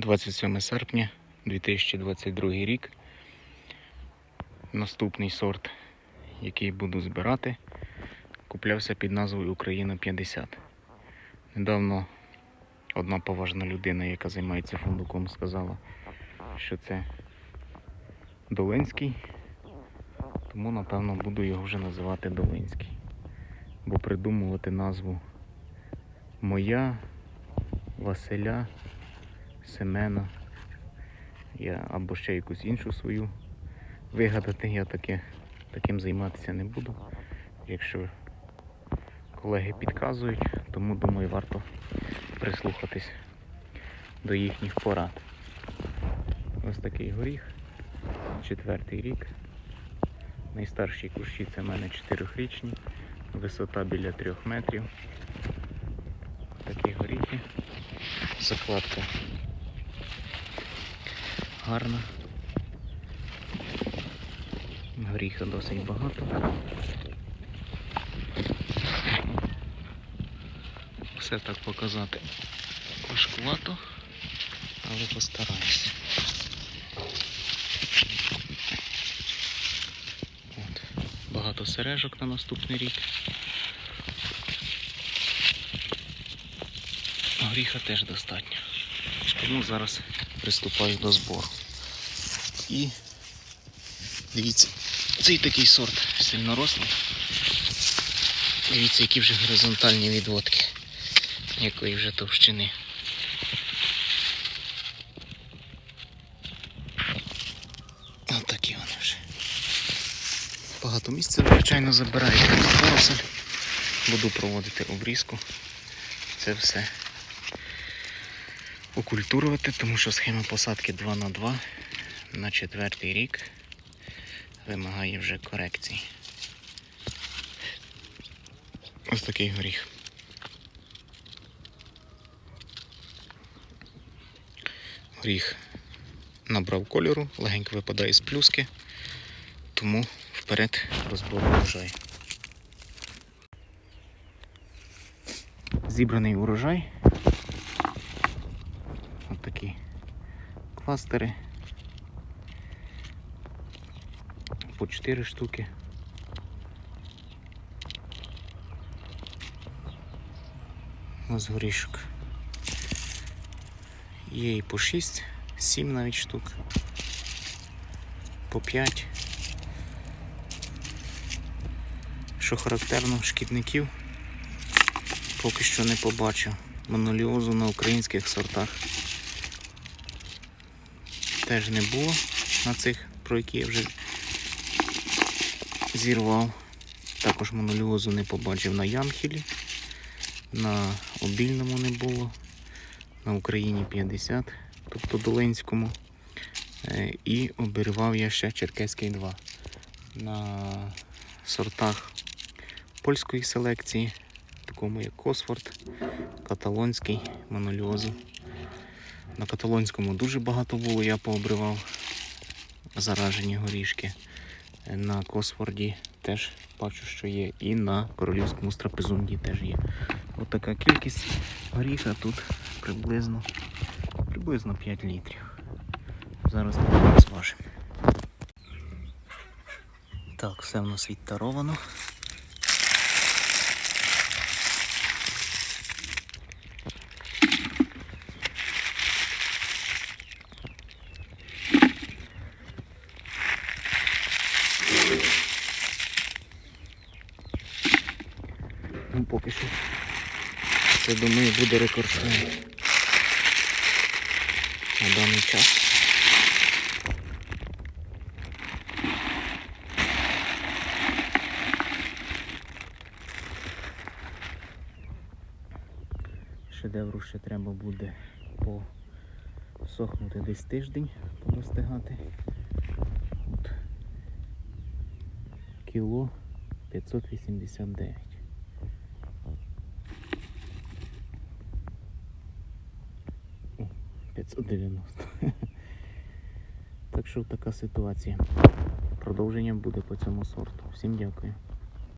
27 серпня 2022 рік. Наступний сорт, який буду збирати, куплявся під назвою Україна 50. Недавно одна поважна людина, яка займається фундуком, сказала, що це Долинський, тому напевно буду його вже називати Долинський. Бо придумувати назву моя, Василя, Семена я або ще якусь іншу свою вигадати, я таке, таким займатися не буду. Якщо колеги підказують, тому думаю, варто прислухатись до їхніх порад. Ось такий горіх, четвертий рік. Найстарші кущі це в мене 4-річні, висота біля 3 метрів. Такі горіхи. Закладка гарна. Горіха досить багато. Все так показати важкувато, але постараюся. От. Багато сережок на наступний рік. Горіха теж достатньо. Тому зараз приступаю до збору. І дивіться, цей такий сорт сильнорослий. Дивіться, які вже горизонтальні відводки, якої вже товщини. Ось такі вони вже. Багато місця, звичайно, поросль. Буду проводити обрізку. Це все окультурувати, тому що схема посадки 2 на 2 на четвертий рік вимагає вже корекцій. Ось такий горіх. Горіх набрав кольору, легенько випадає з плюски, тому вперед до збору урожаю. Зібраний урожай. Такі кластери. По 4 штуки. Ось горішок. Є і по 6, 7 навіть штук. По 5. Що характерно, шкідників поки що не побачив. Моноліозу на українських сортах теж не було на цих, про які я вже зірвав. Також моноліозу не побачив на Ямхілі, на обільному не було, на Україні 50, тобто Долинському. Е, І обірвав я ще Черкеський 2. На сортах польської селекції, такому як Косфорд, каталонський, моноліозу. На каталонському дуже багато було, я пообривав заражені горішки. На Косфорді теж бачу, що є. І на королівському страпезунді теж є. От така кількість горіха тут приблизно, приблизно 5 літрів. Зараз зважимо. Так, все в нас відтаровано. Ну, поки що. Це думаю буде рекордсмен на даний час. Шедевру ще треба буде посохнути десь тиждень, подостигати. От. Кіло 589. 590. Так що така ситуація. Продовження буде по цьому сорту. Всім дякую.